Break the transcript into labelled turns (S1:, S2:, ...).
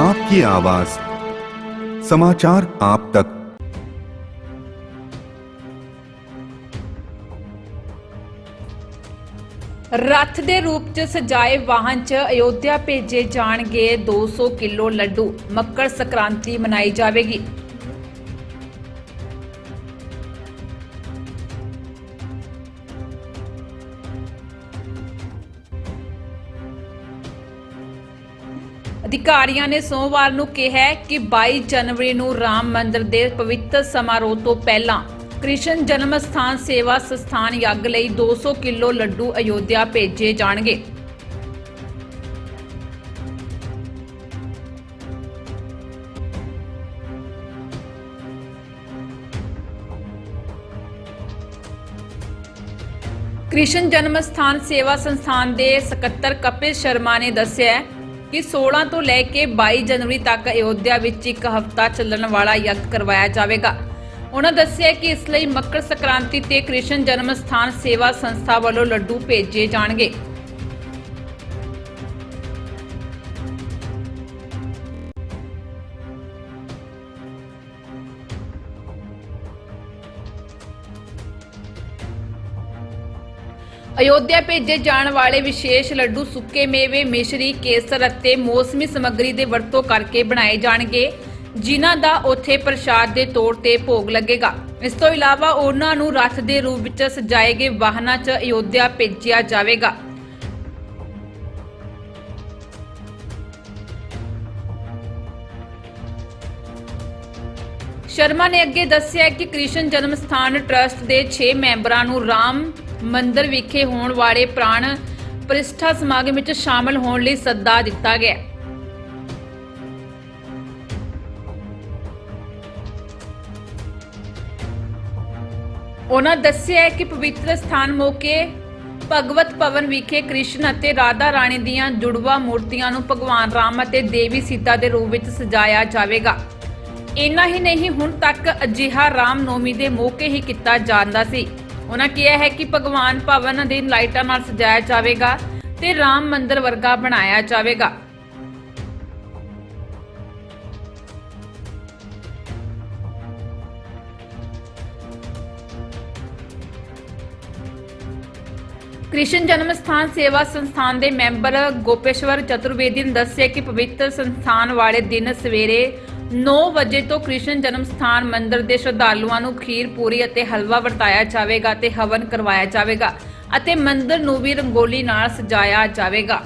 S1: आपकी आवाज समाचार आप तक
S2: ਰੱਥ ਦੇ ਰੂਪ 'ਚ ਸਜਾਏ ਵਾਹਨ 'ਚ ਅਯੋਧਿਆ ਭੇਜੇ ਜਾਣਗੇ 200 ਕਿਲੋ ਲੱਡੂ ਮੱਕਰ ਸੰਕ੍ਰਾਂਤੀ ਮਨਾਈ ਜਾਵੇਗੀ ਅਧਿਕਾਰੀਆਂ ਨੇ ਸੋਮਵਾਰ ਨੂੰ ਕਿਹਾ ਕਿ 22 ਜਨਵਰੀ ਨੂੰ ਰਾਮ ਮੰਦਿਰ ਦੇ ਪਵਿੱਤਰ ਸਮਾਰੋਹ ਤੋਂ ਪਹਿਲਾਂ ਕ੍ਰਿਸ਼ਨ ਜਨਮ ਸਥਾਨ ਸੇਵਾ ਸੰਸਥਾਨ ਯੱਗ ਲਈ 200 ਕਿਲੋ ਲੱਡੂ ਅਯੋਧਿਆ ਭੇਜੇ ਜਾਣਗੇ। ਕ੍ਰਿਸ਼ਨ ਜਨਮ ਸਥਾਨ ਸੇਵਾ ਸੰਸਥਾਨ ਦੇ ਸਕੱਤਰ ਕਪਿਲ ਸ਼ਰਮਾ ਨੇ ਦੱਸਿਆ ਕਿ 16 ਤੋਂ ਲੈ ਕੇ 22 ਜਨਵਰੀ ਤੱਕ ਅਯੋਧਿਆ ਵਿੱਚ ਇੱਕ ਹਫ਼ਤਾ ਚੱਲਣ ਵਾਲਾ ਯੱਗ ਕਰਵਾਇਆ ਜਾਵੇਗਾ। ਉਹਨਾਂ ਦੱਸਿਆ ਕਿ ਇਸ ਲਈ ਮੱਕਰ ਸੰਕ੍ਰਾਂਤੀ ਤੇ ਕ੍ਰਿਸ਼ਨ ਜਨਮ ਸਥਾਨ ਸੇਵਾ ਸੰਸਥਾ ਵੱਲੋਂ ਲੱਡੂ ਭੇਜੇ ਜਾਣਗੇ। ਅਯੋਧਿਆ ਭੇਜੇ ਜਾਣ ਵਾਲੇ ਵਿਸ਼ੇਸ਼ ਲੱਡੂ ਸੁੱਕੇ ਮੇਵੇ, ਮਿਸ਼ਰੀ, ਕੇਸਰ ਅਤੇ ਮੌਸਮੀ ਸਮੱਗਰੀ ਦੇ ਵਰਤੋਂ ਕਰਕੇ ਬਣਾਏ ਜਾਣਗੇ, ਜਿਨ੍ਹਾਂ ਦਾ ਉੱਥੇ ਪ੍ਰਸ਼ਾਦ ਦੇ ਤੌਰ ਤੇ ਭੋਗ ਲੱਗੇਗਾ। ਇਸ ਤੋਂ ਇਲਾਵਾ ਉਹਨਾਂ ਨੂੰ ਰੱਥ ਦੇ ਰੂਪ ਵਿੱਚ ਸਜਾਏ ਗਏ ਵਾਹਨਾਂ 'ਚ ਅਯੋਧਿਆ ਭੇਜਿਆ ਜਾਵੇਗਾ। ਸ਼ਰਮਾ ਨੇ ਅੱਗੇ ਦੱਸਿਆ ਕਿ ਕ੍ਰਿਸ਼ਨ ਜਨਮ ਸਥਾਨ ਟਰਸਟ ਦੇ 6 ਮੈਂਬਰਾਂ ਨੂੰ ਰਾਮ ਮੰਦਿਰ ਵਿਖੇ ਹੋਣ ਵਾਲੇ ਪ੍ਰਾਣ ਪ੍ਰਤਿਸ਼ਠਾ ਸਮਾਗਮ ਵਿੱਚ ਸ਼ਾਮਲ ਹੋਣ ਲਈ ਸੱਦਾ ਦਿੱਤਾ ਗਿਆ। ਉਹਨਾਂ ਦੱਸਿਆ ਕਿ ਪਵਿੱਤਰ ਸਥਾਨ ਮੌਕੇ ਭਗਵਤ ਭਵਨ ਵਿਖੇ ਕ੍ਰਿਸ਼ਨ ਅਤੇ ਰਾਧਾ ਰਾਣੀ ਦੀਆਂ ਜੁੜਵਾ ਮੂਰਤੀਆਂ ਨੂੰ ਭਗਵਾਨ ਰਾਮ ਅਤੇ ਦੇਵੀ ਸੀਤਾ ਦੇ ਰੂਪ ਵਿੱਚ ਸਜਾਇਆ ਜਾਵੇਗਾ। ਇੰਨਾ ਹੀ ਨਹੀਂ, ਹੁਣ ਤੱਕ ਅਜਿਹਾ ਰਾਮ ਨੌਮੀ ਦੇ ਮੌਕੇ ਹੀ ਕੀਤਾ ਜਾਂਦਾ ਸੀ। ਉਹਨਾਂ ਕਿਹਾ ਹੈ ਕਿ ਭਗਵਾਨ ਭਵਨ ਦੇ ਲਾਈਟਾਂ ਨਾਲ ਸਜਾਇਆ ਜਾਵੇਗਾ ਤੇ ਰਾਮ ਮੰਦਿਰ ਵਰਗਾ ਬਣਾਇਆ ਜਾਵੇਗਾ। ਕ੍ਰਿਸ਼ਨ ਜਨਮ ਸਥਾਨ ਸੇਵਾ ਸੰਸਥਾਨ ਦੇ ਮੈਂਬਰ ਗੋਪੇਸ਼ਵਰ ਚਤੁਰਵੇਦੀ ਨੇ ਦੱਸਿਆ ਕਿ ਪਵਿੱਤਰ ਸੰਸਥਾਨ ਵਾਲੇ ਦਿਨ ਸਵੇਰੇ 9 ਵਜੇ ਤੋਂ ਕ੍ਰਿਸ਼ਨ ਜਨਮ ਸਥਾਨ ਮੰਦਿਰ ਦੇ ਸ਼ਰਧਾਲੂਆਂ ਨੂੰ ਖੀਰ, ਪੂਰੀ ਅਤੇ ਹਲਵਾ ਵਰਤਾਇਆ ਜਾਵੇਗਾ ਤੇ ਹਵਨ ਕਰਵਾਇਆ ਜਾਵੇਗਾ ਅਤੇ ਮੰਦਿਰ ਨੂੰ ਵੀ ਰੰਗੋਲੀ ਨਾਲ ਸਜਾਇਆ ਜਾਵੇਗਾ।